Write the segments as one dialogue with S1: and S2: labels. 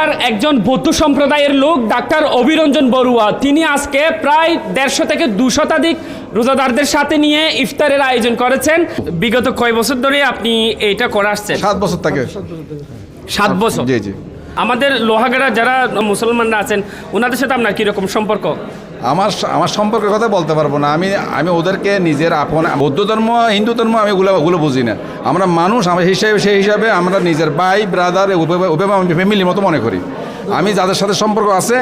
S1: আর একজন বৌদ্ধ সম্প্রদায়ের লোক ডাক্তার অভিরঞ্জন বড়ুয়া। তিনি আজকে প্রায় দেড়শো থেকে দুশতাধিক রোজাদারদের সাথে নিয়ে ইফতারের আয়োজন করেছেন। বিগত কয় বছর ধরে আপনি এটা করে আসছেন?
S2: সাত বছর থেকে।
S1: সাত বছর?
S2: জি জি।
S1: আমাদের লোহাগাড়া যারা মুসলমানরা আছেন ওনাদের সাথে আপনার কীরকম সম্পর্ক?
S2: আমার আমার সম্পর্কের কথা বলতে পারব না। আমি আমি ওদেরকে নিজের আপন, বৌদ্ধ ধর্ম, হিন্দু ধর্ম আমি ওগুলো ওগুলো বুঝি না। আমরা মানুষ, আমার হিসাবে, সেই হিসাবে আমরা নিজের ভাই ব্রাদার ফ্যামিলির মতো মনে করি। আমি যাদের সাথে সম্পর্ক আছে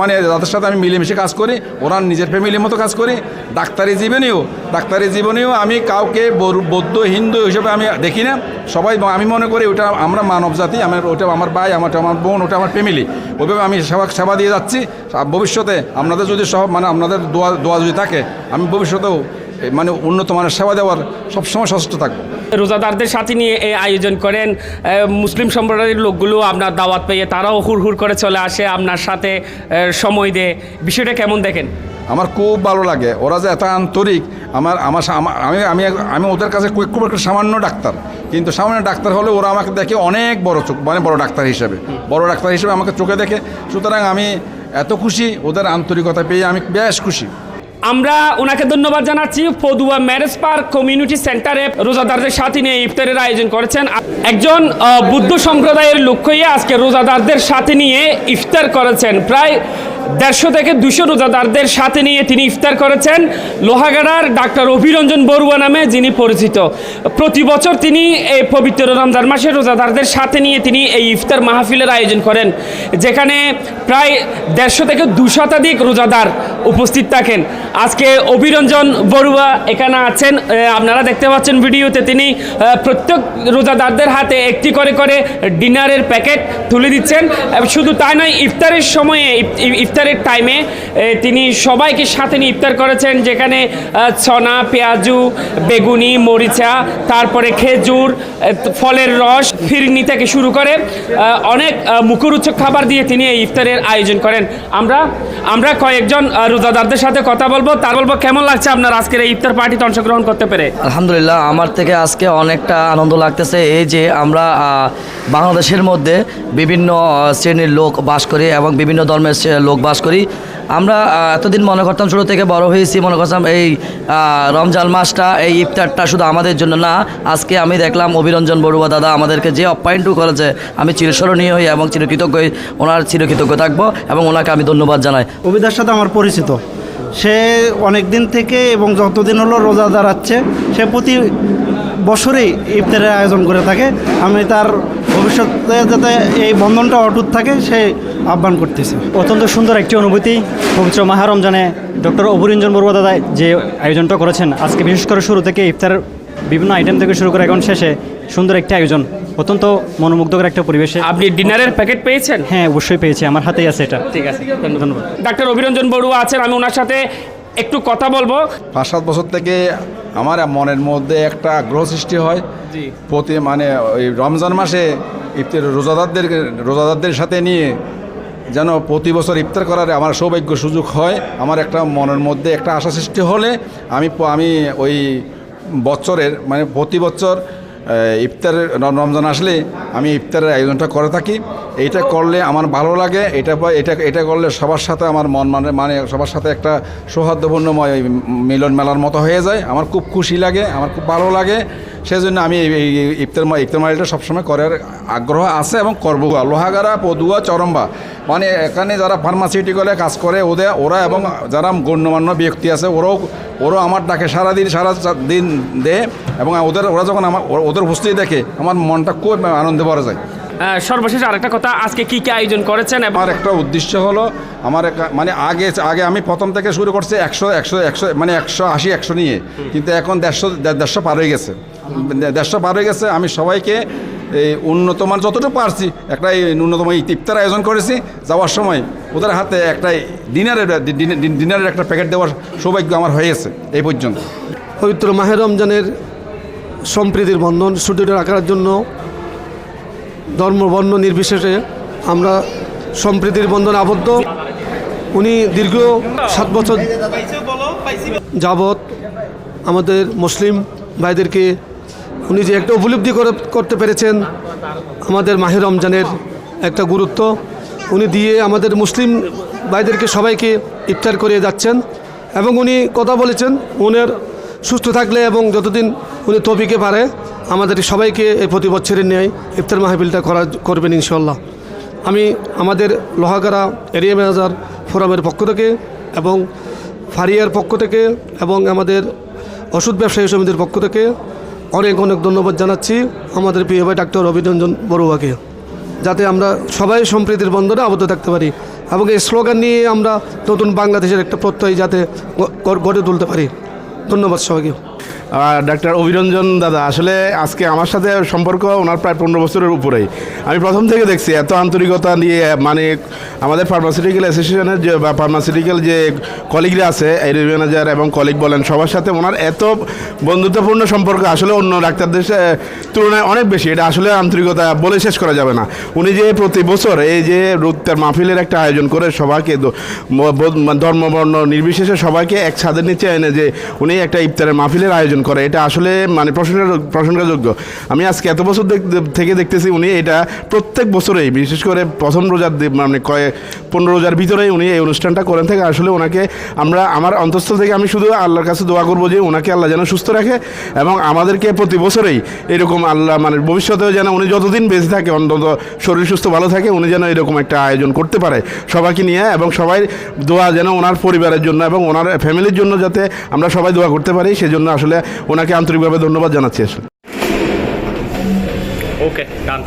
S2: মানে যাদের সাথে আমি মিলেমিশে কাজ করি, ওরা নিজের ফ্যামিলির মতো কাজ করি। ডাক্তারি জীবনেও ডাক্তারি জীবনেও আমি কাউকে বৌদ্ধ, হিন্দু হিসেবে আমি দেখি না। সবাই আমি মনে করি ওটা আমরা মানব জাতি, আমার ওটা আমার ভাই আমার আমার বোন, ওটা আমার ফ্যামিলি। ওইভাবে আমি সেবা সেবা দিয়ে যাচ্ছি। ভবিষ্যতে আপনাদের যদি সব মানে আপনাদের দোয়া দোয়া যদি থাকে, আমি ভবিষ্যতেও মানে উন্নত মানের সেবা দেওয়ার সবসময় সচেষ্ট থাকব।
S1: রোজাদারদের সাথে নিয়ে এই আয়োজন করেন মুসলিম সম্প্রদায়ের লোকগুলো আপনার দাওয়াত পেয়ে তারাও হুড় হুড় করে চলে আসে আপনার সাথে সময় দেয়। বিষয়টা কেমন দেখেন?
S2: আমার খুব ভালো লাগে। ওরা যে এত আন্তরিক আমার আমার আমি আমি আমি ওদের কাছে খুব খুব একটা সামান্য ডাক্তার। কিন্তু সামান্য ডাক্তার হলে ওরা আমাকে দেখে অনেক বড় চোখ মানে বড় ডাক্তার হিসেবে। বড় ডাক্তার হিসেবে আমাকে চোখে দেখে। সুতরাং আমি এত খুশি ওদের আন্তরিকতা পেয়ে আমি বেশ খুশি।
S1: আমরা ওনাকে ধন্যবাদ জানাচ্ছি। ফদুয়া ম্যারেজ পার্ক কমিউনিটি সেন্টারে রোজাদারদের সাথে নিয়ে ইফতারের আয়োজন করেছেন। একজন বুদ্ধ সম্প্রদায়ের লক্ষ্য আজকে রোজাদারদের সাথে নিয়ে ইফতার করেছেন। প্রায় দেড়শো থেকে দুশো রোজাদারদের সাথে নিয়ে তিনি ইফতার করেছেন। লোহাগাড়ার ডাক্তার অভিরঞ্জন বড়ুয়া নামে যিনি পরিচিত। প্রতি বছর তিনি এই পবিত্র রমজান মাসে রোজাদারদের সাথে নিয়ে তিনি এই ইফতার মাহফিলের আয়োজন করেন, যেখানে প্রায় দেড়শো থেকে দু শতাধিক রোজাদার উপস্থিত থাকেন। আজকে অভিরঞ্জন বড়ুয়া এখানে আছেন। আপনারা দেখতে পাচ্ছেন ভিডিওতে তিনি প্রত্যেক রোজাদারদের হাতে একটি করে করে ডিনারের প্যাকেট তুলে দিচ্ছেন। শুধু তাই নয়, ইফতারের সময়ে ইফতারের টাইমে তিনি সবাইকে সাথে নিয়ে ইফতার করেছেন, যেখানে ছনা, পেঁয়াজু, বেগুনি, মরিচা, তারপরে খেজুর ফলের রস, ফিরনি থেকে শুরু করে অনেক মুখরোচক খাবার দিয়ে তিনি এই ইফতারের আয়োজন করেন। আমরা আমরা কয়েকজন রোজাদারদের সাথে কথা বলব, তার বলব, কেমন লাগছে আপনার আজকের এই ইফতার পার্টিতে অংশগ্রহণ করতে পেরে?
S3: আলহামদুলিল্লাহ, আমার থেকে আজকে অনেকটা আনন্দ লাগতেছে, এই যে আমরা বাংলাদেশের মধ্যে বিভিন্ন শ্রেণির লোক বাস করে এবং বিভিন্ন ধর্মের লোক বাস করি। আমরা এতদিন মনে করতাম ছোটো থেকে বড় হয়েছি, মনে করতাম এই রমজান মাসটা, এই ইফতারটা শুধু আমাদের জন্য না, আজকে আমি দেখলাম অভিরঞ্জন বড়ুয়া দাদা আমাদেরকে যে অপ্যায়নটুকু করেছে, আমি চিরস্মরণীয় হই এবং চিরকৃতজ্ঞ ওনার চিরকৃতজ্ঞ থাকব এবং ওনাকে আমি ধন্যবাদ জানাই।
S4: অভিদার সাথে আমার পরিচিত। সে অনেক দিন থেকে এবং যতদিন হলো রোজা দাঁড়াচ্ছে, সে প্রতি বছরেই ইফতারের আয়োজন করে থাকে। আমি তার ভবিষ্যতে যাতে এই বন্ধনটা অটুট থাকে সে আহ্বান করতেছে।
S5: অত্যন্ত সুন্দর একটি অনুভূতি। পবিত্র মাহা রমজানে ডক্টর অবুরঞ্জন বড়ুয়া দাদা যে আয়োজনটা করেছেন। আজকে বিশেষ করে শুরু থেকে ইফতার বিভিন্ন আইটেম থেকে শুরু করে এখন শেষে সুন্দর একটি আয়োজন। অত্যন্ত মনোমুগ্ধকর একটা পরিবেশে
S1: আপনি ডিনারের প্যাকেট পেয়েছেন?
S5: হ্যাঁ অবশ্যই পেয়েছি। আমার হাতেই আছে এটা।
S1: ঠিক আছে
S5: ধন্যবাদ।
S1: ডাক্তার অভিরঞ্জন বড়ুয়া আছেন আমি ওনার সাথে একটু কথা বলব।
S2: পাঁচ সাত বছর থেকে আমার মনের মধ্যে একটা আগ্রহ সৃষ্টি হয়। প্রতি মানে ওই রমজান মাসে ইফতার রোজাদারদের রোজাদারদের সাথে নিয়ে যেন প্রতি বছর ইফতার করার আমার সৌভাগ্য সুযোগ হয়। আমার একটা মনের মধ্যে একটা আশা সৃষ্টি হলে আমি আমি ওই বছরের মানে প্রতি বছর ইফতারের রমজান আসলে আমি ইফতারের আয়োজনটা করে থাকি। এইটা করলে আমার ভালো লাগে, এটা এটা এটা করলে সবার সাথে আমার মন মানে মানে সবার সাথে একটা সৌহার্দ্যপূর্ণময় মিলন মেলার মতো হয়ে যায়। আমার খুব খুশি লাগে, আমার খুব ভালো লাগে। সেজন্য আমি এই ইফতার ইফতার মালিটা সবসময় করার আগ্রহ আছে এবং করব। লোহাগাড়া, পদুয়া, চরম্বা মানে এখানে যারা ফার্মাসিউটিক্যালে কাজ করে, ওদের ওরা এবং যারা গণ্যমান্য ব্যক্তি আছে, ওরাও ওরাও আমার ডাকে সারাদিন সারা দিন দেয় এবং ওদের ওরা যখন আমার ওদের উপস্থিতি দেখে আমার মনটা খুব আনন্দে ভরে যায়।
S1: সর্বশেষ আরেকটা কথা আজকে কি কি আয়োজন করেছেন
S2: আমার একটা উদ্দেশ্য হলো আমার একটা- মানে আগে আগে আমি প্রথম থেকে শুরু করছি একশো একশো একশো মানে একশো আশি একশো নিয়ে। কিন্তু এখন দেড়শো দেড়শো পার হয়ে গেছে। দেড়শো পার হয়ে গেছে আমি সবাইকে এই উন্নত মান যতটুকু পারছি, একটা ন্যূনতম এই ইফতার আয়োজন করেছি, যাওয়ার সময় ওদের হাতে একটা ডিনারের ডিন- ডিন- ডিনারের একটা প্যাকেট দেওয়ার সৌভাগ্য আমার হয়েছে এই পর্যন্ত।
S6: পবিত্র মাহের রমজানের সম্প্রীতির বন্ধন সুদৃঢ় রাখার জন্য ধর্ম বর্ণ নির্বিশেষে আমরা সম্প্রীতির বন্ধন আবদ্ধ। উনি দীর্ঘ সাত বছর যাবৎ আমাদের মুসলিম ভাইদেরকে উনি যে একটা উপলব্ধি করে করতে পেরেছেন, আমাদের মাহের রমজানের একটা গুরুত্ব। উনি দিয়ে আমাদের মুসলিম ভাইদেরকে সবাইকে ইফতার করে যাচ্ছেন এবং উনি কথা বলেছেন, উনার সুস্থ থাকলে এবং যতদিন উনি তবিকে পারে, আমাদের সবাইকে এই প্রতি বছরের ন্যায় ইফতার মাহফিলটা করা করবেন ইনশাল্লাহ আমি আমাদের লোহাগাড়া এরিয়া ম্যানেজার ফোরামের পক্ষ থেকে এবং ফারিয়ার পক্ষ থেকে এবং আমাদের ওষুধ ব্যবসায়ী সমিতির পক্ষ থেকে অনেক অনেক ধন্যবাদ জানাচ্ছি আমাদের প্রিয় ভাই ডাক্তার অভিনন্দন বড়ুয়াকে, যাতে আমরা সবাই সম্প্রীতির বন্ধনে আবদ্ধ থাকতে পারি এবং এই স্লোগান নিয়ে আমরা নতুন বাংলাদেশের একটা প্রত্যয় যাতে গড়ে তুলতে পারি। ধন্যবাদ সবাইকে।
S7: ডাক্তার অভিরঞ্জন দাদা, আসলে আজকে আমার সাথে সম্পর্ক ওনার প্রায় পনেরো বছরের উপরেই। আমি প্রথম থেকে দেখছি এত আন্তরিকতা নিয়ে মানে আমাদের ফার্মাসিউটিক্যাল অ্যাসোসিয়েশনের যে, বা ফার্মাসিউটিক্যাল যে কলিগরা আছে এরিয়া ম্যানেজার এবং কলিগ বলেন, সবার সাথে ওনার এত বন্ধুত্বপূর্ণ সম্পর্ক, আসলে অন্য ডাক্তারদের তুলনায় অনেক বেশি। এটা আসলে আন্তরিকতা বলে শেষ করা যাবে না। উনি যে প্রতি বছর এই যে রুত্তার মাহফিলের একটা আয়োজন করে সবাইকে দ- ম- ব- ধর্ম বর্ণ নির্বিশেষে সবাইকে এক ছাদের নিচে এনে যে, উনি একটা ইফতারের মাহফিলের আয়োজন করে, এটা আসলে মানে প্রশংসা প্রশংসাযোগ্য। আমি আজকে এত বছর থেকে দেখতেছি উনি, এটা প্রত্যেক বছরেই, বিশেষ করে প্রথম রোজার মানে কয়েক পনেরো রোজার ভিতরেই উনি এই অনুষ্ঠানটা করেন থেকে আসলে ওনাকে আমরা আমার অন্তঃস্থল থেকে আমি শুধু আল্লাহর কাছে দোয়া করব যে ওনাকে আল্লাহ যেন সুস্থ রাখে এবং আমাদেরকে প্রতি বছরেই এরকম আল্লাহ মানে ভবিষ্যতেও যেন উনি যতদিন বেঁচে থাকে, অন্তত শরীর সুস্থ ভালো থাকে, উনি যেন এরকম একটা আয়োজন করতে পারে সবাইকে নিয়ে এবং সবাই দোয়া যেন ওনার পরিবারের জন্য এবং ওনার ফ্যামিলির জন্য যাতে আমরা সবাই দোয়া করতে পারি, সেজন্য আসলে ওনাকে আন্তরিকভাবে ধন্যবাদ জানাচ্ছি আসলে।
S1: ওকে ডান